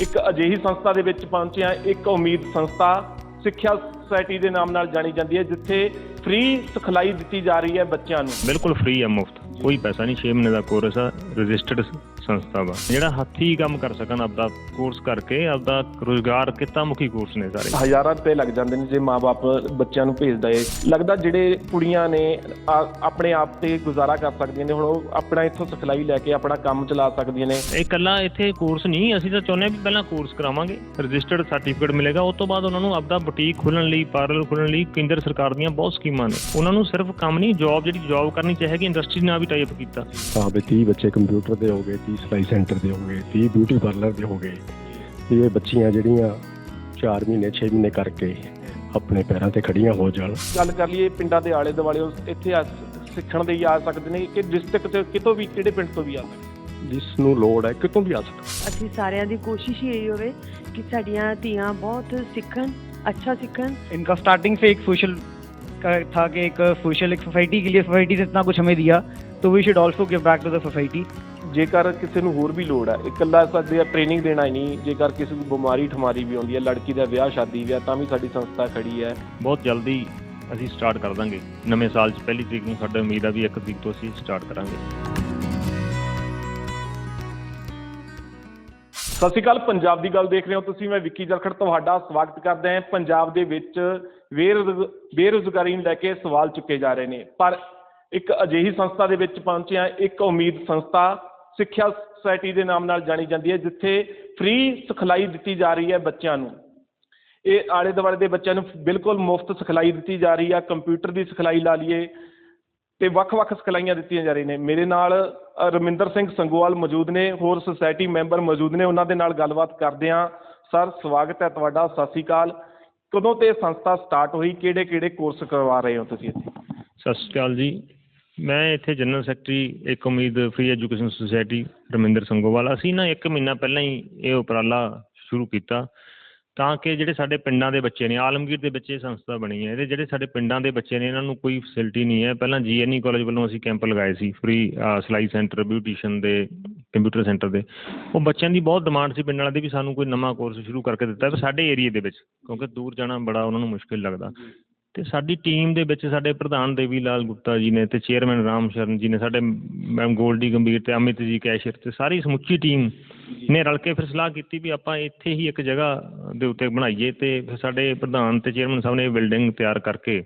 ਇੱਕ ਅਜਿਹੀ ਸੰਸਥਾ ਦੇ ਵਿੱਚ ਪਹੁੰਚੇ ਹਾਂ ਇੱਕ ਉਮੀਦ ਸੰਸਥਾ ਸਿੱਖਿਆ ਸੁਸਾਇਟੀ ਦੇ ਨਾਮ ਨਾਲ ਜਾਣੀ ਜਾਂਦੀ ਹੈ, ਜਿੱਥੇ ਫ੍ਰੀ ਸਿਖਲਾਈ ਦਿੱਤੀ ਜਾ ਰਹੀ ਹੈ ਬੱਚਿਆਂ ਨੂੰ। ਬਿਲਕੁਲ ਫ੍ਰੀ ਹੈ ਮੁਫਤ। ਕੋਈ ਪੈਸਾ ਨਹੀਂ 6 ਮਹੀਨੇ ਦਾ ਕੋਰਸ ਆ ਰਜਿਸਟਰਡ ਸੰਸਥਾ ਵਾ। ਜਿਹੜਾ ਹੱਥੀ ਕੰਮ ਕਰ ਸਕਣ ਆਪਦਾ ਕੋਰਸ ਕਰਕੇ ਆਪਦਾ ਰੋਜ਼ਗਾਰ ਕਿੱਤਾ ਮੁਖੀ ਕੋਰਸ ਨੇ ਸਾਰੇ। ਹਜ਼ਾਰਾਂ ਰੁਪਏ ਲੱਗ ਜਾਂਦੇ ਨੇ ਜੇ ਮਾਪੇ ਬੱਚਿਆਂ ਨੂੰ ਭੇਜਦਾ ਏ। ਲੱਗਦਾ ਜਿਹੜੇ ਕੁੜੀਆਂ ਨੇ ਆਪਣੇ ਆਪ ਤੇ ਗੁਜ਼ਾਰਾ ਕਰ ਸਕਦੀਆਂ ਨੇ ਹੁਣ ਉਹ ਆਪਣਾ ਇੱਥੋਂ ਸਿਖਲਾਈ ਲੈ ਕੇ ਆਪਣਾ ਕੰਮ ਚਲਾ ਸਕਦੀਆਂ ਨੇ। ਇਹ ਇਕੱਲਾ ਇੱਥੇ ਕੋਰਸ ਨਹੀਂ ਅਸੀਂ ਤਾਂ ਚਾਹੁੰਦੇ ਹਾਂ ਵੀ ਪਹਿਲਾਂ ਕੋਰਸ ਕਰਾਵਾਂਗੇ। ਰਜਿਸਟਰਡ ਸਰਟੀਫਿਕੇਟ ਮਿਲੇਗਾ ਉਸ ਤੋਂ ਬਾਅਦ ਉਹਨਾਂ ਨੂੰ ਆਪਦਾ ਬੁਟੀਕ ਖੋਲਣ ਲਈ ਪਾਰਲਰ ਖੋਲਣ ਲਈ ਕੇਂਦਰ ਸਰਕਾਰ ਦੀਆਂ ਬਹੁਤ ਸਕੀਮਾਂ ਨੇ। ਉਹਨਾਂ ਨੂੰ ਸਿਰਫ ਕੰਮ ਨਹੀਂ ਜੌਬ ਜਿਹੜੀ ਜੌਬ ਕਰਨੀ ਚਾਹੀਦੀ ਇੰਡਸਟਰੀ ਨਾਲ ਵੀ ਟਾਈਪ ਕੀਤਾ। ਹਾਂ ਵੀ 30 ਬੱਚੇ ਕੰਪਿਊਟਰ ਦੇ ਹੋਗੇ 30 ਸਿਲਾਈ ਸੈਂਟਰ ਦੇ ਹੋਗੇ 30 ਬਿਊਟੀ ਪਾਰਲਰ ਦੇ ਹੋਗੇ ਤੇ ਇਹ ਬੱਚੀਆਂ ਜਿਹੜੀਆਂ 4 ਮਹੀਨੇ 6 ਮਹੀਨੇ ਕਰਕੇ ਆਪਣੇ ਪੈਰਾਂ ਤੇ ਖੜੀਆਂ ਹੋ ਜਾਣ ਗੱਲ ਕਰ ਲਈਏ ਪਿੰਡਾਂ ਦੇ ਆਲੇ ਦੁਆਲੇ ਉਹ ਇੱਥੇ ਆ ਸਿੱਖਣ ਦੇ ਹੀ ਆ ਸਕਦੇ ਨੇ ਕਿ ਡਿਸਟ੍ਰਿਕਟ ਤੇ ਕਿਤੋਂ ਵੀ ਕਿਹੜੇ ਪਿੰਡ ਤੋਂ ਵੀ ਆ ਸਕਦੇ ਜਿਸ ਨੂੰ ਲੋੜ ਹੈ ਕਿਤੋਂ ਵੀ ਆ ਸਕਦਾ ਅਸੀਂ ਸਾਰਿਆਂ ਦੀ ਕੋਸ਼ਿਸ਼ ਹੀ ਇਹੀ ਹੋਵੇ ਕਿ ਸਾਡੀਆਂ ਧੀਆਂ ਬਹੁਤ ਸਿੱਖਣ ਅੱਛਾ ਸਿੱਖਣ इनका स्टार्टिंग से एक सोशल का था कि एक सोशल एक सोसाइटी के लिए सोसाइटी ने इतना कुछ हमें दिया तो we should also give back to the society ਜੇਕਰ ਕਿਸੇ ਨੂੰ ਹੋਰ ਵੀ ਲੋੜ ਹੈ ਇਕੱਲਾ ਸਾਡੇ ਟ੍ਰੇਨਿੰਗ ਦੇਣਾ ਹੀ ਨਹੀਂ ਜੇਕਰ ਕਿਸੇ ਨੂੰ ਬਿਮਾਰੀ ਠਮਾਰੀ ਵੀ ਆਉਂਦੀ ਹੈ ਲੜਕੀ ਦਾ ਵਿਆਹ ਸ਼ਾਦੀ ਵਿਆਹ ਤਾਂ ਵੀ ਸਾਡੀ ਸੰਸਥਾ ਖੜੀ ਹੈ। ਬਹੁਤ ਜਲਦੀ ਅਸੀਂ ਸਟਾਰਟ ਕਰ ਦਾਂਗੇ। ਨਵੇਂ ਸਾਲ 'ਚ ਪਹਿਲੀ ਤਰੀਕ ਨੂੰ ਸਾਡਾ ਉਮੀਦ ਆ ਵੀ ਇੱਕ ਤਰੀਕ ਤੋਂ ਅਸੀਂ ਸਟਾਰਟ ਕਰਾਂਗੇ। ਸਤਿ ਸ਼੍ਰੀ ਅਕਾਲ ਪੰਜਾਬ ਦੀ ਗੱਲ ਦੇਖ ਰਹੇ ਹੋ ਤੁਸੀਂ ਮੈਂ ਵਿੱਕੀ ਜਰਖੜ ਤੁਹਾਡਾ ਸਵਾਗਤ ਕਰਦਾ ਹਾਂ। ਪੰਜਾਬ ਦੇ ਵਿੱਚ ਬੇਰੁਜ਼- ਬੇਰੁਜ਼ਗਾਰੀ ਨੂੰ ਲੈ ਕੇ ਸਵਾਲ ਚੁੱਕੇ ਜਾ ਰਹੇ ਨੇ ਪਰ ਇੱਕ ਅਜਿਹੀ ਸੰਸਥਾ ਦੇ ਵਿੱਚ ਪਹੁੰਚੇ ਹਾਂ ਇੱਕ ਉਮੀਦ ਸੰਸਥਾ ਸਿੱਖਿਆ ਸੁਸਾਇਟੀ ਦੇ ਨਾਮ ਨਾਲ ਜਾਣੀ ਜਾਂਦੀ ਹੈ, ਜਿੱਥੇ ਫ੍ਰੀ ਸਿਖਲਾਈ ਦਿੱਤੀ ਜਾ ਰਹੀ ਹੈ ਬੱਚਿਆਂ ਨੂੰ। ਇਹ ਆਲੇ ਦੁਆਲੇ ਦੇ ਬੱਚਿਆਂ ਨੂੰ ਬਿਲਕੁਲ ਮੁਫਤ ਸਿਖਲਾਈ ਦਿੱਤੀ ਜਾ ਰਹੀ ਹੈ ਕੰਪਿਊਟਰ ਦੀ ਸਿਖਲਾਈ ਲਾ ਲਈਏ ਤੇ ਵੱਖ-ਵੱਖ ਸਿਖਲਾਈਆਂ ਦਿੱਤੀਆਂ ਜਾ ਰਹੀਆਂ ਨੇ। ਮੇਰੇ ਨਾਲ ਰਮਿੰਦਰ ਸਿੰਘ ਸੰਗੋਵਾਲ ਮੌਜੂਦ ਨੇ, ਹੋਰ ਸੁਸਾਇਟੀ ਮੈਂਬਰ ਮੌਜੂਦ ਨੇ, ਉਹਨਾਂ ਦੇ ਨਾਲ ਗੱਲਬਾਤ ਕਰਦੇ ਹਾਂ। ਸਰ, ਸਵਾਗਤ ਹੈ ਤੁਹਾਡਾ, ਸਤਿ ਸ਼੍ਰੀ ਅਕਾਲ। ਕਦੋਂ ਤੇ ਇਹ ਸੰਸਥਾ ਸਟਾਰਟ ਹੋਈ? ਕਿਹੜੇ-ਕਿਹੜੇ ਕੋਰਸ ਕਰਵਾ ਰਹੇ ਹੋ ਤੁਸੀਂ ਇੱਥੇ? ਸਤਿ ਸ਼੍ਰੀ ਅਕਾਲ ਜੀ। ਮੈਂ ਇੱਥੇ ਜਨਰਲ ਸੈਕਟਰੀ ਇੱਕ Umeed free education society Raminder Sangowal. ਅਸੀਂ ਨਾ ਇੱਕ ਮਹੀਨਾ ਪਹਿਲਾਂ ਹੀ ਇਹ ਉਪਰਾਲਾ ਸ਼ੁਰੂ ਕੀਤਾ ਤਾਂ ਕਿ ਜਿਹੜੇ ਸਾਡੇ ਪਿੰਡਾਂ ਦੇ ਬੱਚੇ ਨੇ, ਆਲਮਗੀਰ ਦੇ ਵਿੱਚ ਇਹ ਸੰਸਥਾ ਬਣੀ ਹੈ। ਇਹਦੇ ਜਿਹੜੇ ਸਾਡੇ ਪਿੰਡਾਂ ਦੇ ਬੱਚੇ ਨੇ, ਇਹਨਾਂ ਨੂੰ ਕੋਈ ਫੈਸਿਲਿਟੀ ਨਹੀਂ ਹੈ। ਪਹਿਲਾਂ ਜੀਐਨਈ ਕਾਲਜ ਵੱਲੋਂ ਅਸੀਂ ਕੈਂਪ ਲਗਾਏ ਸੀ ਫ੍ਰੀ ਸਿਲਾਈ ਸੈਂਟਰ ਬਿਊਟੀਸ਼ਨ ਦੇ ਕੰਪਿਊਟਰ ਸੈਂਟਰ ਦੇ। ਉਹ ਬੱਚਿਆਂ ਦੀ ਬਹੁਤ ਡਿਮਾਂਡ ਸੀ, ਪਿੰਡ ਵਾਲਿਆਂ ਦੀ ਵੀ ਸਾਨੂੰ ਕੋਈ ਨਵਾਂ ਕੋਰਸ ਸ਼ੁਰੂ ਕਰਕੇ ਦਿੱਤਾ। ਵੀ ਸਾਡੇ ਏਰੀਏ ਦੇ ਵਿੱਚ, ਕਿਉਂਕਿ ਦੂਰ ਜਾਣਾ ਬੜਾ ਉਹਨਾਂ ਨੂੰ ਮੁਸ਼ਕਿਲ ਲੱਗਦਾ। ਤੇ ਸਾਡੀ ਟੀਮ ਦੇ ਵਿੱਚ ਸਾਡੇ ਪ੍ਰਧਾਨ ਦੇਵੀ ਲਾਲ ਗੁਪਤਾ ਜੀ ਨੇ ਤੇ ਚੇਅਰਮੈਨ ਰਾਮ ਸ਼ਰਨ ਜੀ ਨੇ ਸਾਡੇ ਮੈਮ ਗੋਲਡੀ ਗੰਭੀਰ ਤੇ ਅਮਿਤ ਜੀ ਕੈਸ਼ੀਅਰ ਤੇ ਸਾਰੀ ਸਮੁੱਚੀ ਟੀਮ ਨੇ ਰਲ ਕੇ ਫਿਰ ਸਲਾਹ ਕੀਤੀ ਵੀ ਆਪਾਂ ਇੱਥੇ ਹੀ ਇੱਕ ਜਗ੍ਹਾ ਦੇ ਉੱਤੇ ਬਣਾਈਏ ਤੇ ਫਿਰ ਸਾਡੇ ਪ੍ਰਧਾਨ ਤੇ ਚੇਅਰਮੈਨ ਸਾਹਿਬ ਨੇ ਬਿਲਡਿੰਗ ਤਿਆਰ ਕਰਕੇ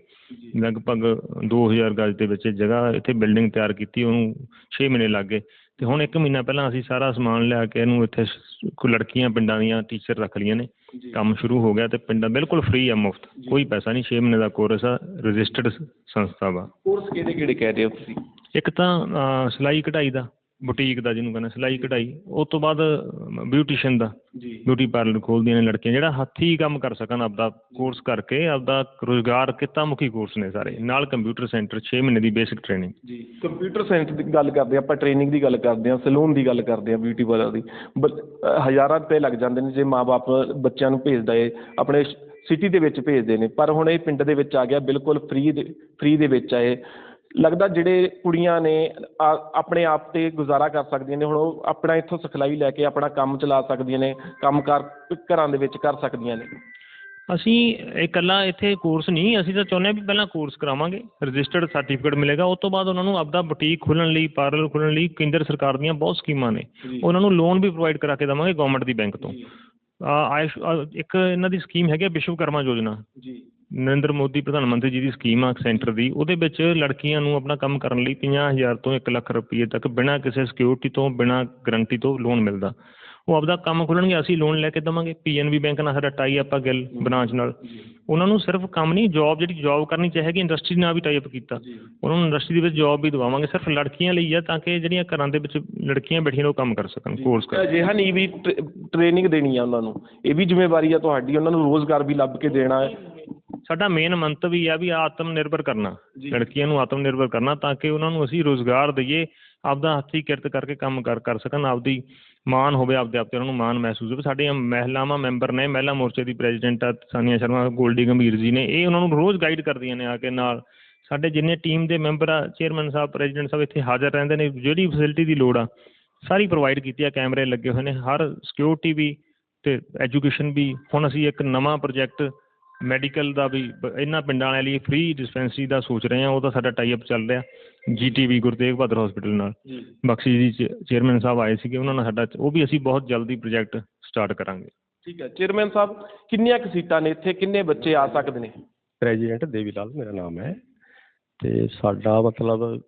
ਲਗਭਗ 2000 ਗਜ ਦੇ ਵਿੱਚ ਜਗ੍ਹਾ ਇੱਥੇ ਬਿਲਡਿੰਗ ਤਿਆਰ ਕੀਤੀ ਉਹਨੂੰ 6 ਮਹੀਨੇ ਲੱਗ ਗਏ। ਤੇ ਹੁਣ ਇੱਕ ਮਹੀਨਾ ਪਹਿਲਾਂ ਅਸੀਂ ਸਾਰਾ ਸਮਾਨ ਲਿਆ ਕੇ ਇਹਨੂੰ ਇੱਥੇ ਕੋਈ ਲੜਕੀਆਂ ਪਿੰਡਾਂ ਦੀਆਂ ਟੀਚਰ ਰੱਖ ਲਈਆਂ ਨੇ। ਕੰਮ ਸ਼ੁਰੂ ਹੋ ਗਿਆ ਤੇ ਪਿੰਡਾਂ ਬਿਲਕੁਲ ਫ੍ਰੀ ਆ ਮੁਫਤ। ਕੋਈ ਪੈਸਾ ਨਹੀਂ 6 ਮਹੀਨੇ ਦਾ ਕੋਰਸ ਆ ਰਜਿਸਟਰਡ ਸੰਸਥਾ ਵਾ। ਕੋਰਸ ਕਿਹੜੇ-ਕਿਹੜੇ ਕਹਿ ਰਹੇ ਹੋ ਤੁਸੀਂ? ਇੱਕ ਤਾਂ ਸਿਲਾਈ ਕਢਾਈ ਦਾ। ਬੁਟੀਕ ਦਾ ਜਿਹਨੂੰ ਕਹਿੰਦੇ ਸਿਲਾਈ ਕਢਾਈ ਉਸ ਤੋਂ ਬਾਅਦ ਬਿਊਟੀਸ਼ੀਅਨ ਦਾ। ਜੀ। ਬਿਊਟੀ ਪਾਰਲਰ ਖੋਲਦੀਆਂ ਨੇ ਲੜਕੀਆਂ ਜਿਹੜਾ ਹੱਥੀ ਕੰਮ ਕਰ ਸਕਣ ਆਪਦਾ ਕੋਰਸ ਕਰਕੇ ਆਪਦਾ ਰੋਜ਼ਗਾਰ ਕਿੱਤਾ ਮੁਖੀ ਕੋਰਸ ਨੇ ਸਾਰੇ। ਨਾਲ ਕੰਪਿਊਟਰ ਸੈਂਟਰ 6 ਮਹੀਨੇ ਦੀ ਬੇਸਿਕ ਟ੍ਰੇਨਿੰਗ ਜੀ। ਕੰਪਿਊਟਰ ਸਾਇੰਸ ਦੀ ਗੱਲ ਕਰਦੇ ਆਪਾਂ ਟ੍ਰੇਨਿੰਗ ਦੀ ਗੱਲ ਕਰਦੇ ਹਾਂ ਸਲੂਨ ਦੀ ਗੱਲ ਕਰਦੇ ਹਾਂ ਬਿਊਟੀ ਪਾਰਲਰ ਦੀ। ਹਜ਼ਾਰਾਂ ਰੁਪਏ ਲੱਗ ਜਾਂਦੇ ਨੇ ਜੇ ਮਾਪੇ ਬੱਚਿਆਂ ਨੂੰ ਭੇਜਦਾ ਏ ਆਪਣੇ ਸਿਟੀ ਦੇ ਵਿੱਚ ਭੇਜਦੇ ਨੇ। ਪਰ ਹੁਣ ਇਹ ਪਿੰਡ ਦੇ ਵਿੱਚ ਆ ਗਿਆ ਬਿਲਕੁਲ ਫ੍ਰੀ ਦੇ ਫ੍ਰੀ ਦੇ ਵਿੱਚ ਆ ਇਹ। ਲੱਗਦਾ ਜਿਹੜੇ ਕੁੜੀਆਂ ਨੇ ਆਪਣੇ ਆਪ ਤੇ ਗੁਜ਼ਾਰਾ ਕਰ ਸਕਦੀਆਂ ਨੇ ਹੁਣ ਉਹ ਆਪਣਾ ਇੱਥੋਂ ਸਿਖਲਾਈ ਲੈ ਕੇ ਆਪਣਾ ਕੰਮ ਚਲਾ ਸਕਦੀਆਂ ਨੇ ਕੰਮਕਾਰ ਘਰਾਂ ਦੇ ਵਿੱਚ ਕਰ ਸਕਦੀਆਂ ਨੇ। ਅਸੀਂ ਇਕੱਲਾ ਇੱਥੇ ਕੋਰਸ ਨਹੀਂ ਅਸੀਂ ਤਾਂ ਚਾਹੁੰਦੇ ਹਾਂ ਵੀ ਪਹਿਲਾਂ ਕੋਰਸ ਕਰਾਵਾਂਗੇ ਰਜਿਸਟਰਡ ਸਰਟੀਫਿਕੇਟ ਮਿਲੇਗਾ ਉਸ ਤੋਂ ਬਾਅਦ ਉਹਨਾਂ ਨੂੰ ਆਪਦਾ ਬੁਟੀਕ ਖੋਲਣ ਲਈ ਪਾਰਲਰ ਖੋਲਣ ਲਈ ਕੇਂਦਰ ਸਰਕਾਰ ਦੀਆਂ ਬਹੁਤ ਸਕੀਮਾਂ ਨੇ। ਉਹਨਾਂ ਨੂੰ ਲੋਨ ਵੀ ਪ੍ਰੋਵਾਈਡ ਕਰਾ ਕੇ ਦੇਵਾਂਗੇ ਗਵਰਨਮੈਂਟ ਦੀ ਬੈਂਕ ਤੋਂ। ਇੱਕ ਇਹਨਾਂ ਦੀ ਸਕੀਮ ਹੈਗੀ ਵਿਸ਼ਵਕਰਮਾ ਯੋਜਨਾ। ਜੀ। ਨਰਿੰਦਰ ਮੋਦੀ ਪ੍ਰਧਾਨ ਮੰਤਰੀ ਜੀ ਦੀ ਸਕੀਮ ਆ ਸੈਂਟਰ ਦੀ ਉਹਦੇ ਵਿੱਚ ਲੜਕੀਆਂ ਨੂੰ ਆਪਣਾ ਕੰਮ ਕਰਨ ਲਈ 50000 ਤੋਂ 1 ਲੱਖ ਰੁਪਏ ਤੱਕ ਬਿਨਾਂ ਕਿਸੇ ਸਿਕਿਉਰਿਟੀ ਤੋਂ ਬਿਨਾਂ ਗਰੰਟੀ ਤੋਂ ਲੋਨ ਮਿਲਦਾ। ਉਹ ਆਪਦਾ ਕੰਮ ਖੋਲਣਗੇ ਅਸੀਂ ਲੋਨ ਲੈ ਕੇ ਦੇਵਾਂਗੇ। ਪੀਐਨਬੀ ਬੈਂਕ ਨਾਲ ਸਾਡਾ ਟਾਈ ਆਪਾਂ ਗਿੱਲ ਬ੍ਰਾਂਚ ਨਾਲ। ਉਹਨਾਂ ਨੂੰ ਸਿਰਫ ਕੰਮ ਨਹੀਂ ਜੌਬ ਜਿਹੜੀ ਜੌਬ ਕਰਨੀ ਚਾਹੀਦੀ ਇੰਡਸਟਰੀ ਨਾਲ ਵੀ ਟਾਈ ਅਪ ਕੀਤਾ। ਉਹਨਾਂ ਨੂੰ ਇੰਡਸਟਰੀ ਦੇ ਵਿੱਚ ਜੌਬ ਵੀ ਦਵਾਵਾਂਗੇ ਸਿਰਫ ਲੜਕੀਆਂ ਲਈ ਆ ਤਾਂ ਕਿ ਜਿਹੜੀਆਂ ਘਰਾਂ ਦੇ ਵਿੱਚ ਲੜਕੀਆਂ ਬੈਠੀਆਂ ਨੇ ਉਹ ਕੰਮ ਕਰ ਸਕਣ ਕੋਰਸ ਕਰ ਅਜਿਹਾ ਨਹੀਂ ਵੀ ਟ੍ਰੇਨਿੰਗ ਦੇਣੀ ਆ ਉਹਨਾਂ ਨੂੰ। ਇਹ ਵੀ ਜ਼ਿੰਮੇਵਾਰੀ ਆ ਤੁਹਾਡੀ ਉਹਨਾਂ ਨੂੰ ਰੋਜ਼ਗਾਰ ਵੀ ਲੱਭ ਕੇ ਦੇਣਾ ਹੈ। ਸਾਡਾ ਮੇਨ ਮੰਤਵ ਹੀ ਆ ਵੀ ਆਤਮ ਨਿਰਭਰ ਕਰਨਾ ਲੜਕੀਆਂ ਨੂੰ ਆਤਮ ਨਿਰਭਰ ਕਰਨਾ ਤਾਂ ਕਿ ਉਹਨਾਂ ਨੂੰ ਅਸੀਂ ਰੋਜ਼ਗਾਰ ਦਈਏ ਆਪਦਾ ਹੱਥੀਂ ਕਿਰਤ ਕਰਕੇ ਕੰਮ ਕਰ ਕਰ ਸਕਣ ਆਪਦੀ ਮਾਣ ਹੋਵੇ ਆਪਦੇ ਆਪ ਤੇ ਉਹਨਾਂ ਨੂੰ ਮਾਣ ਮਹਿਸੂਸ ਹੋਵੇ। ਸਾਡੀਆਂ ਮਹਿਲਾਵਾਂ ਮੈਂਬਰ ਨੇ ਮਹਿਲਾ ਮੋਰਚੇ ਦੀ ਪ੍ਰੈਜ਼ੀਡੈਂਟ ਆ ਸਾਨੀਆ ਸ਼ਰਮਾ ਗੋਲਡੀ ਗੰਭੀਰ ਜੀ ਨੇ ਇਹ ਉਹਨਾਂ ਨੂੰ ਰੋਜ਼ ਗਾਈਡ ਕਰਦੀਆਂ ਨੇ ਆ ਕੇ ਨਾਲ। ਸਾਡੇ ਜਿੰਨੇ ਟੀਮ ਦੇ ਮੈਂਬਰ ਆ ਚੇਅਰਮੈਨ ਸਾਹਿਬ ਪ੍ਰੈਜ਼ੀਡੈਂਟ ਸਾਹਿਬ ਇੱਥੇ ਹਾਜ਼ਰ ਰਹਿੰਦੇ ਨੇ ਜਿਹੜੀ ਫੈਸਿਲਿਟੀ ਦੀ ਲੋੜ ਆ ਸਾਰੀ ਪ੍ਰੋਵਾਈਡ ਕੀਤੀ ਆ ਕੈਮਰੇ ਲੱਗੇ ਹੋਏ ਨੇ ਹਰ ਸਿਕਿਉਰਿਟੀ ਵੀ ਤੇ ਐਜੂਕੇਸ਼ਨ ਵੀ। ਹੁਣ ਅਸੀਂ ਇੱਕ ਨਵਾਂ ਪ੍ਰੋਜੈਕਟ ਮੈਡੀਕਲ ਦਾ ਵੀ ਇਹਨਾਂ ਪਿੰਡਾਂ ਵਾਲਿਆਂ ਲਈ ਫ੍ਰੀ ਡਿਸਪੈਂਸਰੀ ਦਾ ਸੋਚ ਰਹੇ ਹਾਂ ਉਹਦਾ ਸਾਡਾ ਟਾਈ ਅਪ ਚੱਲ ਰਿਹਾ। ਜੀਟੀਵੀ ਗੁਰੂ ਤੇਗ ਬਹਾਦਰ ਹਸਪੀਟਲ ਨਾਲ। ਬਖਸ਼ੀ ਜੀ ਚੇਅਰਮੈਨ ਸਾਹਿਬ ਆਏ ਸੀਗੇ ਉਹਨਾਂ ਨਾਲ ਸਾਡਾ ਉਹ ਵੀ ਅਸੀਂ ਬਹੁਤ ਜਲਦੀ ਪ੍ਰੋਜੈਕਟ ਸਟਾਰਟ ਕਰਾਂਗੇ। ਠੀਕ ਹੈ। ਚੇਅਰਮੈਨ ਸਾਹਿਬ ਕਿੰਨੀਆਂ ਕੁ ਸੀਟਾਂ ਨੇ ਇੱਥੇ? ਕਿੰਨੇ ਬੱਚੇ ਆ ਸਕਦੇ ਨੇ? ਪ੍ਰੈਜ਼ੀਡੈਂਟ ਦੇਵੀ ਲਾਲ ਮੇਰਾ ਨਾਮ ਹੈ। ਤੇ ਸਾਡਾ ਮਤਲਬ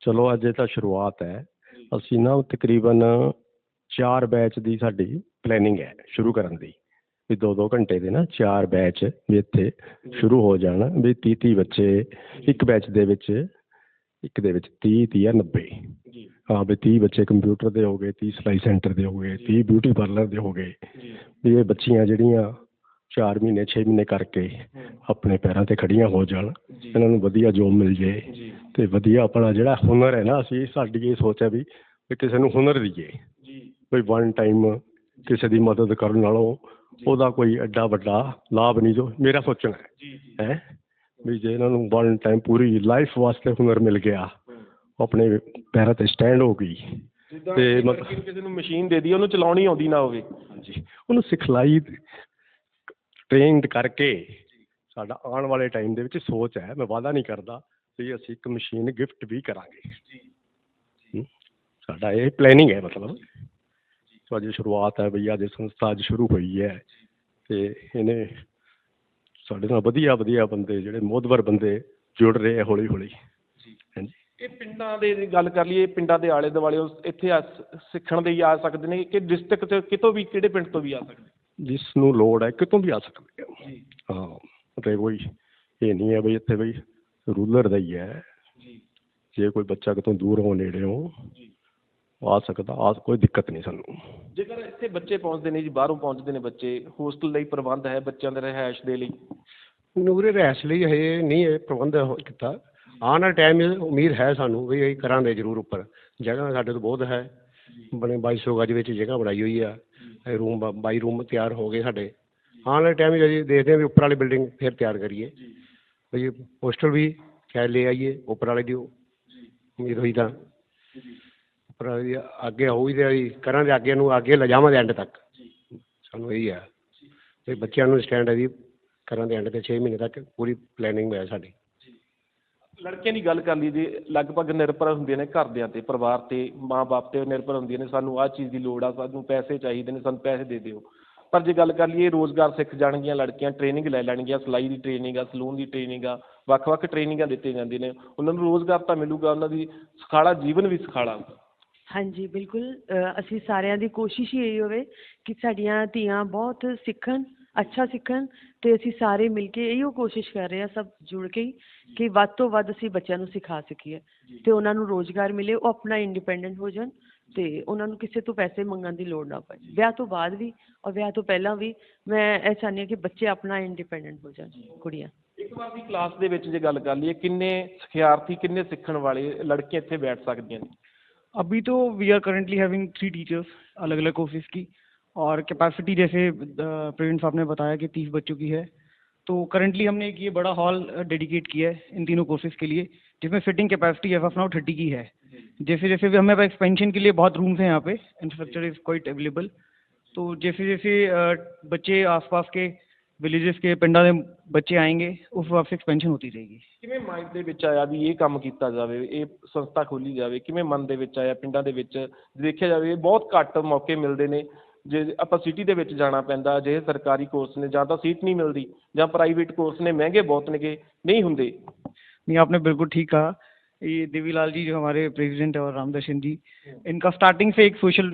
ਚਲੋ ਅਜੇ ਤਾਂ ਸ਼ੁਰੂਆਤ ਹੈ। ਅਸੀਂ ਨਾ ਤਕਰੀਬਨ ਚਾਰ ਬੈਚ ਦੀ ਸਾਡੀ ਪਲੈਨਿੰਗ ਹੈ ਸ਼ੁਰੂ ਕਰਨ ਦੀ। ਵੀ ਦੋ ਦੋ ਘੰਟੇ ਦੇ ਨਾ ਚਾਰ ਬੈਚ ਵੀ ਇੱਥੇ ਸ਼ੁਰੂ ਹੋ ਜਾਣ ਵੀ 30 30 ਬੱਚੇ ਇੱਕ ਬੈਚ ਦੇ ਵਿੱਚ ਇੱਕ ਦੇ ਵਿੱਚ 30 30 ਜਾਂ 90 ਜੀ। ਹਾਂ ਵੀ 30 ਬੱਚੇ ਕੰਪਿਊਟਰ ਦੇ ਹੋ ਗਏ 30 ਸਿਲਾਈ ਸੈਂਟਰ ਦੇ ਹੋ ਗਏ 30 ਬਿਊਟੀ ਪਾਰਲਰ ਦੇ ਹੋ ਗਏ। ਜੀ। ਵੀ ਇਹ ਬੱਚੀਆਂ ਜਿਹੜੀਆਂ 4 ਮਹੀਨੇ 6 ਮਹੀਨੇ ਕਰਕੇ ਆਪਣੇ ਪੈਰਾਂ ਤੇ ਖੜੀਆਂ ਹੋ ਜਾਣ ਇਹਨਾਂ ਨੂੰ ਵਧੀਆ ਜੋਬ ਮਿਲ ਜੇ ਤੇ ਵਧੀਆ ਆਪਣਾ ਜਿਹੜਾ ਹੁਨਰ ਹੈ ਨਾ ਅਸੀਂ ਸਾਡੀ ਇਹ ਸੋਚ ਹੈ ਵੀ ਵੀ ਕਿਸੇ ਨੂੰ ਹੁਨਰ ਦਈਏ ਜੀ। ਕੋਈ ਵਨ ਟਾਈਮ ਕਿਸੇ ਦੀ ਮਦਦ ਕਰਨ ਨਾਲੋਂ ਉਹਦਾ ਕੋਈ ਐਡਾ ਵੱਡਾ ਲਾਭ ਨਹੀਂ ਜੋ ਮੇਰਾ ਸੋਚਣਾ ਹੈ। ਹੈ? ਵੀ ਜੇ ਇਹਨਾਂ ਨੂੰ ਵਨ ਟਾਈਮ ਪੂਰੀ ਲਾਈਫ ਵਾਸਤੇ ਹੁਨਰ ਮਿਲ ਗਿਆ ਆਪਣੇ ਪੈਰਾਂ ਤੇ ਸਟੈਂਡ ਹੋ ਗਈ। ਤੇ ਕਿਸੇ ਮਤਲਬ- ਨੂੰ ਕਿਸੇ ਨੂੰ ਮਸ਼ੀਨ ਦੇ ਦੀ ਉਹਨੂੰ ਚਲਾਉਣੀ ਆਉਂਦੀ ਨਾ ਹੋਵੇ। ਹਾਂਜੀ। ਉਹਨੂੰ ਸਿਖਲਾਈ ਟ੍ਰੇਨਡ ਕਰਕੇ ਸਾਡਾ ਆਉਣ ਵਾਲੇ ਟਾਈਮ ਦੇ ਵਿੱਚ ਸੋਚ ਹੈ ਮੈਂ ਵਾਅਦਾ ਨਹੀਂ ਕਰਦਾ ਵੀ ਅਸੀਂ ਇੱਕ ਮਸ਼ੀਨ ਗਿਫਟ ਵੀ ਕਰਾਂਗੇ। ਸਾਡਾ ਇਹ ਪਲੈਨਿੰਗ ਹੈ ਮਤਲਬ। ਸੋ ਅੱਜ ਸ਼ੁਰੂਆਤ ਹੈ ਬਈ ਅੱਜ ਸੰਸਥਾ ਅੱਜ ਸ਼ੁਰੂ ਹੋਈ ਹੈ ਤੇ ਇਹਨੇ ਸਾਡੇ ਨਾਲ ਵਧੀਆ ਵਧੀਆ ਬੰਦੇ ਜਿਹੜੇ ਮੋਦਵਰ ਬੰਦੇ ਜੁੜ ਰਹੇ ਆ ਹੌਲੀ ਹੌਲੀ ਹਾਂਜੀ। ਇਹ ਪਿੰਡਾਂ ਦੇ ਗੱਲ ਕਰ ਲਈਏ ਪਿੰਡਾਂ ਦੇ ਆਲੇ ਦੁਆਲੇ ਇੱਥੇ ਸਿੱਖਣ ਦੇ ਆ ਸਕਦੇ ਨੇ ਕਿ ਡਿਸਟ੍ਰਿਕਟ ਚ ਕਿਤੋਂ ਵੀ ਕਿਹੜੇ ਪਿੰਡ ਤੋਂ ਵੀ ਆ ਸਕਦੇ ਜਿਸ ਨੂੰ ਲੋੜ ਹੈ ਕਿਤੋਂ ਵੀ ਆ ਸਕਦੇ ਜੀ। ਹਾਂ ਤੇ ਕੋਈ ਇਹ ਨਹੀਂ ਹੈ ਬਈ ਇੱਥੇ ਬਈ ਰੂਲਰ ਦਾ ਹੀ ਹੈ। ਜੀ। ਜੇ ਕੋਈ ਬੱਚਾ ਕਿਤੋਂ ਦੂਰ ਹੋ ਨੇੜੇ ਹੋ ਜੀ। ਆ ਸਕਦਾ ਆ ਕੋਈ ਦਿੱਕਤ ਨਹੀਂ ਸਾਨੂੰ। ਜੇਕਰ ਇੱਥੇ ਬੱਚੇ ਪਹੁੰਚਦੇ ਨੇ ਜੀ ਬਾਹਰੋਂ ਪਹੁੰਚਦੇ ਨੇ ਬੱਚੇ ਹੋਸਟਲ ਲਈ ਪ੍ਰਬੰਧ ਹੈ ਬੱਚਿਆਂ ਦੇ ਰਿਹਾਇਸ਼ ਦੇ ਲਈ? ਨੂਰੇ ਰਹਿਸ ਲਈ ਹਜੇ ਨਹੀਂ ਇਹ ਪ੍ਰਬੰਧ ਹੋ- ਕੀਤਾ। ਆਉਣ ਵਾਲੇ ਟਾਈਮ ਉਮੀਦ ਹੈ ਸਾਨੂੰ ਵੀ ਇਹ ਕਰਾਂਗੇ ਜ਼ਰੂਰ ਉੱਪਰ। ਜਗ੍ਹਾ ਸਾਡੇ ਤੋਂ ਬਹੁਤ ਹੈ। ਬਣੇ 2200 ਗਜ ਵਿੱਚ ਜਗ੍ਹਾ ਬਣਾਈ ਹੋਈ ਆ। ਇਹ ਰੂਮ 22 ਰੂਮ ਤਿਆਰ ਹੋ ਗਏ ਸਾਡੇ। ਆਉਣ ਵਾਲੇ ਟਾਈਮ ਜੀ ਦੇਖਦੇ ਹਾਂ ਵੀ ਉੱਪਰ ਵਾਲੀ ਬਿਲਡਿੰਗ ਫਿਰ ਤਿਆਰ ਕਰੀਏ। ਵੀ ਹੋਸਟਲ ਵੀ ਸ਼ਾਇਦ ਲੈ ਆਈਏ ਉੱਪਰ ਵਾਲੇ ਦੀ ਉਮੀਦ ਹੋਈ ਤਾਂ। ਦੀ ਅੱਗੇ ਹੋਈ ਤੇ ਅਸੀਂ ਕਰਾਂਗੇ ਅੱਗੇ ਨੂੰ ਅੱਗੇ ਲਿਜਾਵਾਂਗੇ ਐਂਡ ਤੱਕ। ਸਾਨੂੰ ਇਹੀ ਆ। ਤੇ ਬੱਚਿਆਂ ਨੂੰ ਸਟੈਂਡ ਹੈ ਜੀ ਕਰਾਂਗੇ ਐਂਡ ਤੇ 6 ਮਹੀਨੇ ਤੱਕ ਪੂਰੀ ਪਲੈਨਿੰਗ ਹੈ ਸਾਡੀ। ਲੜਕੀਆਂ ਦੀ ਗੱਲ ਕਰ ਲਈ ਜੀ ਲਗਭਗ ਨਿਰਭਰ ਹੁੰਦੀਆਂ ਨੇ ਘਰਦਿਆਂ ਤੇ ਪਰਿਵਾਰ ਤੇ ਮਾਂ-ਬਾਪ ਤੇ ਨਿਰਭਰ ਹੁੰਦੀਆਂ ਨੇ ਸਾਨੂੰ ਆਹ ਚੀਜ਼ ਦੀ ਲੋੜ ਆ ਸਾਨੂੰ ਪੈਸੇ ਚਾਹੀਦੇ ਨੇ ਸਾਨੂੰ ਪੈਸੇ ਦੇ ਦਿਓ। ਪਰ ਜੇ ਗੱਲ ਕਰ ਲਈਏ ਰੋਜ਼ਗਾਰ ਸਿੱਖ ਜਾਣਗੀਆਂ ਲੜਕੀਆਂ ਟ੍ਰੇਨਿੰਗ ਲੈ ਲੈਣਗੀਆਂ ਸਿਲਾਈ ਦੀ ਟ੍ਰੇਨਿੰਗ ਆ ਸਲੂਨ ਦੀ ਟ੍ਰੇਨਿੰਗ ਆ ਵੱਖ-ਵੱਖ ਟ੍ਰੇਨਿੰਗਾਂ ਦਿੱਤੀਆਂ ਜਾਂਦੀਆਂ ਨੇ। ਉਹਨਾਂ ਨੂੰ ਰੋਜ਼ਗਾਰ ਤਾਂ ਮਿਲੂਗਾ ਉਹਨਾਂ ਦੀ ਸੁਖਾਲਾ ਜੀਵਨ ਵੀ ਸੁਖਾਲਾ ਹਾਂਜੀ ਬਿਲਕੁਲ ਅਸੀਂ ਸਾਰਿਆਂ ਦੀ ਕੋਸ਼ਿਸ਼ ਹੀ ਇਹੀ ਹੋਵੇ ਕਿ ਸਾਡੀਆਂ ਧੀਆਂ ਬਹੁਤ ਸਿੱਖਣ ਅੱਛਾ ਸਿੱਖਣ ਤੇ ਅਸੀਂ ਸਾਰੇ ਮਿਲ ਕੇ ਇਹੀਓ ਕੋਸ਼ਿਸ਼ ਕਰ ਰਹੇ ਹਾਂ ਸਭ ਜੁੜ ਕੇ ਹੀ ਕਿ ਵੱਧ ਤੋਂ ਵੱਧ ਅਸੀਂ ਬੱਚਿਆਂ ਨੂੰ ਸਿਖਾ ਸਕੀਏ ਤੇ ਉਹਨਾਂ ਨੂੰ ਰੋਜ਼ਗਾਰ ਮਿਲੇ ਉਹ ਆਪਣਾ ਇੰਡੀਪੈਂਡੈਂਟ ਹੋ ਜਾਣ ਤੇ ਉਹਨਾਂ ਨੂੰ ਕਿਸੇ ਤੋਂ ਪੈਸੇ ਮੰਗਣ ਦੀ ਲੋੜ ਨਾ ਪਏ ਵਿਆਹ ਤੋਂ ਬਾਅਦ ਵੀ ਔਰ ਵਿਆਹ ਤੋਂ ਪਹਿਲਾਂ ਵੀ ਮੈਂ ਇਹ ਚਾਹੁੰਦੀ ਹਾਂ ਕਿ ਬੱਚੇ ਆਪਣਾ ਇੰਡੀਪੈਂਡੈਂਟ ਹੋ ਜਾਣ ਕੁੜੀਆਂ। ਇੱਕ ਵਾਰ ਦੀ ਕਲਾਸ ਦੇ ਵਿੱਚ ਜੇ ਗੱਲ ਕਰ ਲਈਏ ਕਿੰਨੇ ਸਿਖਿਆਰਥੀ ਕਿੰਨੇ ਸਿੱਖਣ ਵਾਲੇ ਲੜਕੀਆਂ ਇੱਥੇ ਬੈਠ ਸਕਦੀਆਂ ਨੇ? अभी तो we are currently having three teachers अलग अलग कोर्सेज की। और कैपेसिटी जैसे प्रवीण साहब ने बताया कि तीस बच्चों की है। तो करंटली हमने एक ये बड़ा हॉल डेडिकेट किया है इन तीनों कोर्सेज के लिए, जिसमें sitting capacity as of now thirty की है। जैसे जैसे भी हमें एक्सपेंशन के लिए बहुत रूम्स हैं यहाँ पे इंफ्रास्ट्रक्चर इज़ क्वाइट अवेलेबल तो जैसे जैसे बच्चे आसपास के ਵਿਲੇਜਸ ਕੇ ਪਿੰਡਾਂ ਦੇ ਬੱਚੇ ਆਏਂਗੇ ਉਸ ਵਾਸਤੇ से एक्सपेंशन होती ਕਿਵੇਂ ਮਾਈਂਡ ਦੇ ਵਿੱਚ ਆਇਆ ਵੀ ਇਹ ਕੰਮ ਕੀਤਾ ਜਾਵੇ ਇਹ ਸੰਸਥਾ ਖੋਲੀ ਜਾਵੇ? ਕਿਵੇਂ ਮਨ ਦੇ ਵਿੱਚ ਆਇਆ ਪਿੰਡਾਂ ਦੇ ਵਿੱਚ? ਦੇਖਿਆ ਜਾਵੇ ਬਹੁਤ ਘੱਟ ਮੌਕੇ ਮਿਲਦੇ ਨੇ। ਜੇ ਆਪਾਂ ਸਿਟੀ ਦੇ ਵਿੱਚ ਜਾਣਾ ਪੈਂਦਾ ਜੇ ਸਰਕਾਰੀ ਕੋਰਸ ਨੇ ਜਾਂ ਤਾਂ ਸੀਟ ਨਹੀਂ ਮਿਲਦੀ ਜਾਂ ਪ੍ਰਾਈਵੇਟ ਕੋਰਸ ਨੇ ਮਹਿੰਗੇ ਬਹੁਤ ਨੇਗੇ ਨਹੀਂ ਹੁੰਦੇ? नहीं आपने बिल्कुल ठीक कहा ये देवीलाल जी जो हमारे प्रेसिडेंट और रामदर्शन जी इनका स्टार्टिंग से एक सोशल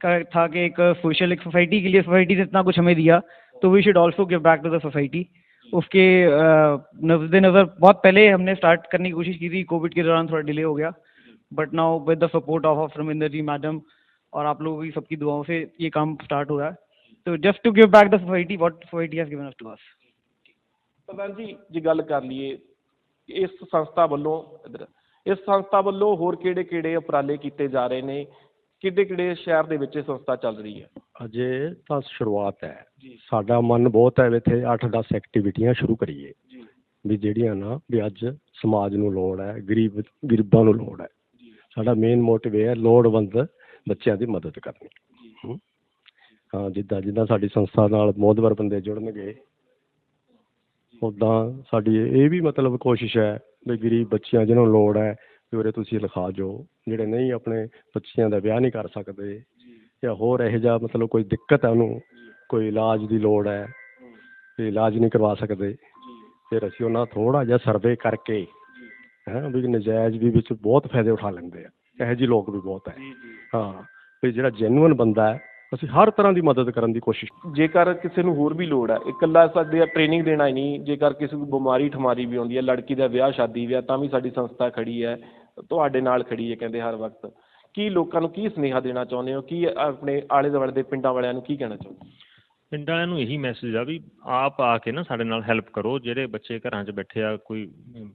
का था कि एक सोशल एक सोसाइटी के लिए ਸੋਸਾਇਟੀ ने इतना ਕੁਛ हमें दिया तो we should also give back to the society उसके नज़र बहुत पहले हमने स्टार्ट करने की कोशिश की थी कोविड के दौरान थोड़ा डिले हो गया but now with the support of of Ravinder ji madam और आप लोगों की सबकी दुआओं से ये काम स्टार्ट हो रहा है तो just to give back the society what society has given us to us ਪ੍ਰਧਾਨ ਜੀ ਜੇ ਗੱਲ ਕਰ ਲਈਏ ਇਸ ਸੰਸਥਾ ਵੱਲੋਂ ਇੱਧਰ ਇਸ ਸੰਸਥਾ ਵੱਲੋਂ ਹੋਰ ਕਿਹੜੇ ਕਿਹੜੇ ਉਪਰਾਲੇ ਕੀਤੇ ਜਾ ਰਹੇ ਨੇ ਕਿਹੜੇ ਕਿਹੜੇ ਸ਼ਹਿਰ ਦੇ ਵਿੱਚ ਇਹ ਸੰਸਥਾ ਚੱਲ ਰਹੀ ਹੈ? ਅਜੇ ਤਾਂ ਸ਼ੁਰੂਆਤ ਹੈ। ਜੀ। ਸਾਡਾ ਮਨ ਬਹੁਤ ਹੈ ਵੀ ਇੱਥੇ 8-10 ਐਕਟੀਵਿਟੀਆਂ ਸ਼ੁਰੂ ਕਰੀਏ। ਜੀ। ਵੀ ਜਿਹੜੀਆਂ ਨਾ ਵੀ ਅੱਜ ਸਮਾਜ ਨੂੰ ਲੋੜ ਹੈ ਗਰੀਬ ਗਰੀਬਾਂ ਨੂੰ ਲੋੜ ਹੈ। ਸਾਡਾ ਮੇਨ ਮੋਟਿਵ ਇਹ ਹੈ ਲੋੜਵੰਦ ਬੱਚਿਆਂ ਦੀ ਮਦਦ ਕਰਨੀ। ਹਮ। ਹਾਂ। ਜਿੱਦਾਂ ਜਿੱਦਾਂ ਸਾਡੀ ਸੰਸਥਾ ਨਾਲ ਮੋਦਵਰ ਬੰਦੇ ਜੁੜਨਗੇ ਉੱਦਾਂ ਸਾਡੀ ਇਹ ਵੀ ਮਤਲਬ ਕੋਸ਼ਿਸ਼ ਹੈ ਵੀ ਗਰੀਬ ਬੱਚਿਆਂ ਜਿਹਨਾਂ ਨੂੰ ਲੋੜ ਹੈ ਵੀ ਉਰੇ ਤੁਸੀਂ ਲਿਖਾ ਜਾਓ ਜਿਹੜੇ ਨਹੀਂ ਆਪਣੇ ਬੱਚਿਆਂ ਦਾ ਵਿਆਹ ਨਹੀਂ ਕਰ ਸਕਦੇ ਜਾਂ। ਹੋਰ ਇਹੋ ਜਿਹਾ ਮਤਲਬ ਕੋਈ ਦਿੱਕਤ ਹੈ ਉਹਨੂੰ ਕੋਈ ਇਲਾਜ ਦੀ ਲੋੜ ਹੈ ਵੀ ਇਲਾਜ ਨਹੀਂ ਕਰਵਾ ਸਕਦੇ ਫਿਰ ਅਸੀਂ ਉਹਨਾਂ ਥੋੜਾ ਜਿਹਾ ਸਰਵੇ ਕਰਕੇ ਹੈ ਵੀ ਨਜਾਇਜ਼ ਵੀ ਵਿੱਚ ਬਹੁਤ ਫਾਇਦੇ ਉਠਾ ਲੈਂਦੇ ਆ। ਇਹੋ ਜਿਹੇ ਲੋਕ ਵੀ ਬਹੁਤ ਹੈ। ਹਾਂ ਵੀ ਜਿਹੜਾ ਜੈਨੂਅਨ ਬੰਦਾ ਹੈ ਅਸੀਂ ਹਰ ਤਰ੍ਹਾਂ ਦੀ ਮਦਦ ਕਰਨ ਦੀ ਕੋਸ਼ਿਸ਼ ਜੇਕਰ ਕਿਸੇ ਨੂੰ ਹੋਰ ਵੀ ਲੋੜ ਹੈ ਇਕੱਲਾ ਸਾਡੇ ਟ੍ਰੇਨਿੰਗ ਦੇਣਾ ਹੀ ਨਹੀਂ ਜੇਕਰ ਕਿਸੇ ਨੂੰ ਬਿਮਾਰੀ ਠਮਾਰੀ ਵੀ ਆਉਂਦੀ ਹੈ ਲੜਕੀ ਦਾ ਵਿਆਹ ਸ਼ਾਦੀ ਵਿਆਹ ਤਾਂ ਵੀ ਸਾਡੀ ਸੰਸਥਾ ਖੜੀ ਹੈ। ਤੁਹਾਡੇ ਨਾਲ ਖੜੀ ਹੈ ਕਹਿੰਦੇ ਹਰ ਵਕਤ। ਕੀ ਲੋਕਾਂ ਨੂੰ ਕੀ ਸੁਨੇਹਾ ਦੇਣਾ ਚਾਹੁੰਦੇ ਹੋ? ਕੀ ਆਪਣੇ ਆਲੇ ਦੁਆਲੇ ਦੇ ਪਿੰਡਾਂ ਵਾਲਿਆਂ ਨੂੰ ਕੀ ਕਹਿਣਾ ਚਾਹੁੰਦੇ ਹੋ? ਪਿੰਡ ਵਾਲਿਆਂ ਨੂੰ ਇਹੀ ਮੈਸੇਜ ਆ ਵੀ ਆਪ ਆ ਕੇ ਨਾ ਸਾਡੇ ਨਾਲ ਹੈਲਪ ਕਰੋ। ਜਿਹੜੇ ਬੱਚੇ ਘਰਾਂ 'ਚ ਬੈਠੇ ਆ, ਕੋਈ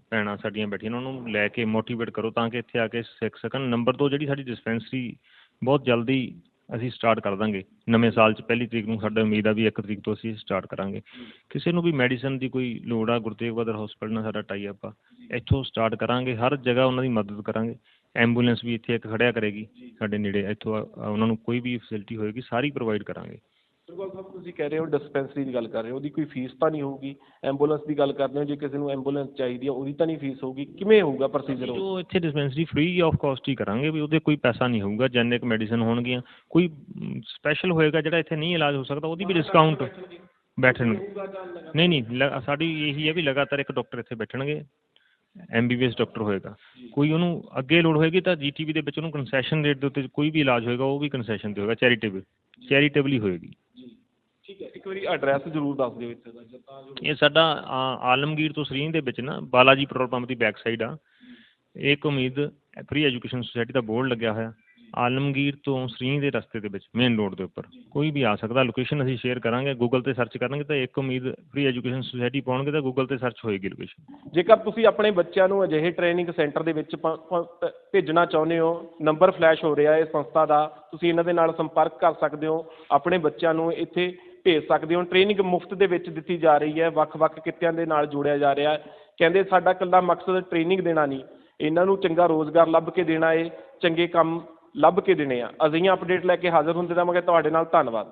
ਭੈਣਾਂ ਸਾਡੀਆਂ ਬੈਠੀਆਂ ਉਹਨਾਂ ਨੂੰ ਲੈ ਕੇ ਮੋਟੀਵੇਟ ਕਰੋ ਤਾਂ ਕਿ ਇੱਥੇ ਆ ਕੇ ਸਿੱਖ ਸਕਣ। ਨੰਬਰ ਦੋ ਜਿਹੜੀ ਸਾਡੀ ਡਿਸਪੈਂਸਰੀ ਬਹੁਤ ਜਲਦੀ ਅਸੀਂ ਸਟਾਰਟ ਕਰ ਦਾਂਗੇ। ਨਵੇਂ ਸਾਲ 'ਚ ਪਹਿਲੀ ਤਰੀਕ ਨੂੰ ਸਾਡਾ ਉਮੀਦ ਆ ਵੀ ਇੱਕ ਤਰੀਕ ਤੋਂ ਅਸੀਂ ਸਟਾਰਟ ਕਰਾਂਗੇ। ਕਿਸੇ ਨੂੰ ਵੀ ਮੈਡੀਸਨ ਦੀ ਕੋਈ ਲੋੜ ਆ ਗੁਰਤੇਗ ਬਹਾਦਰ ਹੋਸਪਿਟਲ ਨਾਲ ਸਾਡਾ ਟਾਈ ਅਪ ਆ, ਇੱਥੋਂ ਸਟਾਰਟ ਕਰਾਂਗੇ, ਹਰ ਜਗ੍ਹਾ ਉਹਨਾਂ ਦੀ ਮਦਦ ਕਰਾਂਗੇ। ਐਂਬੂਲੈਂਸ ਵੀ ਇੱਥੇ ਇੱਕ ਖੜ੍ਹਿਆ ਕਰੇਗੀ, ਸਾਡੇ ਨੇੜੇ ਇੱਥੋਂ ਉਹਨਾਂ ਨੂੰ ਕੋਈ ਵੀ ਫੈਸਿਲਿਟੀ ਹੋਏਗੀ, ਸਾਰੀ ਪ੍ਰੋਵਾਈਡ ਕਰਾਂਗੇ। ਸਰਗੋਲ ਸਾਹਿਬ ਤੁਸੀਂ ਕਹਿ ਰਹੇ ਹੋ ਡਿਸਪੈਂਸਰੀ ਦੀ ਗੱਲ ਕਰ ਰਹੇ ਹੋ ਉਹਦੀ ਕੋਈ ਫੀਸ ਤਾਂ ਨਹੀਂ ਹੋਊਗੀ? ਐਂਬੂਲੈਂਸ ਦੀ ਗੱਲ ਕਰਦੇ ਹੋ ਜੇ ਕਿਸੇ ਨੂੰ ਐਂਬੂਲੈਂਸ ਚਾਹੀਦੀ ਹੈ ਉਹਦੀ ਤਾਂ ਨਹੀਂ ਫੀਸ ਹੋਊਗੀ? ਕਿਵੇਂ ਹੋਊਗਾ ਪ੍ਰੋਸੀਜਰ ਜੋ ਇੱਥੇ ਡਿਸਪੈਂਸਰੀ ਫ੍ਰੀ ਆਫ ਕਾਸਟ ਹੀ ਕਰਾਂਗੇ ਵੀ ਉਹਦੇ ਕੋਈ ਪੈਸਾ ਨਹੀਂ ਹੋਊਗਾ ਜੈਨਰਿਕ ਮੈਡੀਸਨ ਹੋਣਗੀਆਂ। ਕੋਈ ਸਪੈਸ਼ਲ ਹੋਏਗਾ ਜਿਹੜਾ ਇੱਥੇ ਨਹੀਂ ਇਲਾਜ ਹੋ ਸਕਦਾ ਉਹਦੀ ਵੀ ਡਿਸਕਾਊਂਟ ਬੈਠਣਗੇ ਨਹੀਂ ਨਹੀਂ ਸਾਡੀ ਇਹੀ ਹੈ ਵੀ ਲਗਾਤਾਰ ਇੱਕ ਡਾਕਟਰ ਇੱਥੇ ਬੈਠਣਗੇ ਐਮਬੀਬੀਐਸ ਡਾਕਟਰ ਹੋਏਗਾ। ਕੋਈ ਉਹਨੂੰ ਅੱਗੇ ਲੋੜ ਹੋਏਗੀ ਤਾਂ ਜੀਟੀਵੀ ਦੇ ਵਿੱਚ ਉਹਨੂੰ ਕੰਸੈਸ਼ਨ ਰੇਟ ਦੇ ਉੱਤੇ ਕੋਈ ਵੀ ਇਲਾਜ ਹੋਏਗਾ ਉਹ ਵੀ ਕੰਸੈਸ਼ਨ ਤੇ ਹੋਏਗਾ ਚੈਰੀਟੇਬਲ ਚੈਰੀਟੇਬਲ ਹੀ ਹੋਏਗੀ। ਠੀਕ ਹੈ ਇੱਕ ਵਾਰੀ ਐਡਰੈਸ ਜ਼ਰੂਰ ਦੱਸ ਦਿਓ ਇੱਥੇ ਦਾ ਤਾਂ ਜੋ ਇਹ ਸਾਡਾ ਆ, ਆਲਮਗੀਰ ਤੋਂ ਸਰੀਂ ਦੇ ਵਿੱਚ ਨਾ ਬਾਲਾਜੀ ਪੈਟਰੋਲ ਪੰਪ ਦੀ ਬੈਕ ਸਾਈਡ ਆ। ਇੱਕ ਉਮੀਦ ਫ੍ਰੀ ਐਜੂਕੇਸ਼ਨ ਸੁਸਾਇਟੀ ਦਾ ਬੋਰਡ ਲੱਗਿਆ ਹੋਇਆ। ਆਲਮਗੀਰ ਤੋਂ ਸਰੀਂ ਦੇ ਰਸਤੇ ਦੇ ਵਿੱਚ ਮੇਨ ਰੋਡ ਦੇ ਉੱਪਰ। ਕੋਈ ਵੀ ਆ ਸਕਦਾ ਲੋਕੇਸ਼ਨ ਅਸੀਂ ਸ਼ੇਅਰ ਕਰਾਂਗੇ ਗੂਗਲ ਤੇ ਸਰਚ ਕਰਨਗੇ ਤਾਂ ਇੱਕ ਉਮੀਦ ਫ੍ਰੀ ਐਜੂਕੇਸ਼ਨ ਸੁਸਾਇਟੀ ਪਾਉਣਗੇ ਤਾਂ ਗੂਗਲ ਤੇ ਸਰਚ ਹੋਏਗੀ ਲੋਕੇਸ਼ਨ ਜੇਕਰ ਤੁਸੀਂ ਆਪਣੇ ਬੱਚਿਆਂ ਨੂੰ ਅਜਿਹੇ ਟ੍ਰੇਨਿੰਗ ਸੈਂਟਰ ਦੇ ਵਿੱਚ ਭੇਜਣਾ ਚਾਹੁੰਦੇ ਹੋ ਨੰਬਰ ਫਲੈਸ਼ ਹੋ ਰਿਹਾ ਹੈ ਸੰਸਥਾ ਦਾ ਤੁਸੀਂ ਇਹਨਾਂ ਦੇ ਨਾਲ ਸੰਪਰਕ ਕਰ ਸਕਦੇ ਹੋ। ਆਪਣੇ ਬੱਚਿਆਂ ਨੂੰ ਇੱਥੇ ਭੇਜ ਸਕਦੇ ਹੋ। ਟ੍ਰੇਨਿੰਗ ਮੁਫਤ ਦੇ ਵਿੱਚ ਦਿੱਤੀ ਜਾ ਰਹੀ ਹੈ। ਵੱਖ-ਵੱਖ ਕਿੱਤਿਆਂ ਦੇ ਨਾਲ ਜੋੜਿਆ ਜਾ ਰਿਹਾ ਕਹਿੰਦੇ, ਸਾਡਾ ਇਕੱਲਾ ਮਕਸਦ ਟ੍ਰੇਨਿੰਗ ਦੇਣਾ ਨਹੀਂ। ਇਹਨਾਂ ਨੂੰ ਚੰਗਾ ਰੋਜ਼ਗਾਰ ਲੱਭ ਕੇ ਦੇਣਾ ਏ। ਚੰਗੇ ਕੰਮ ਲੱਭ ਕੇ ਦੇਣੇ ਆ। ਅਜਿਹੀਆਂ ਅਪਡੇਟ ਲੈ ਕੇ ਹਾਜ਼ਰ ਹੁੰਦੇ ਰਹਾਂਗੇ। ਤੁਹਾਡੇ ਨਾਲ ਧੰਨਵਾਦ।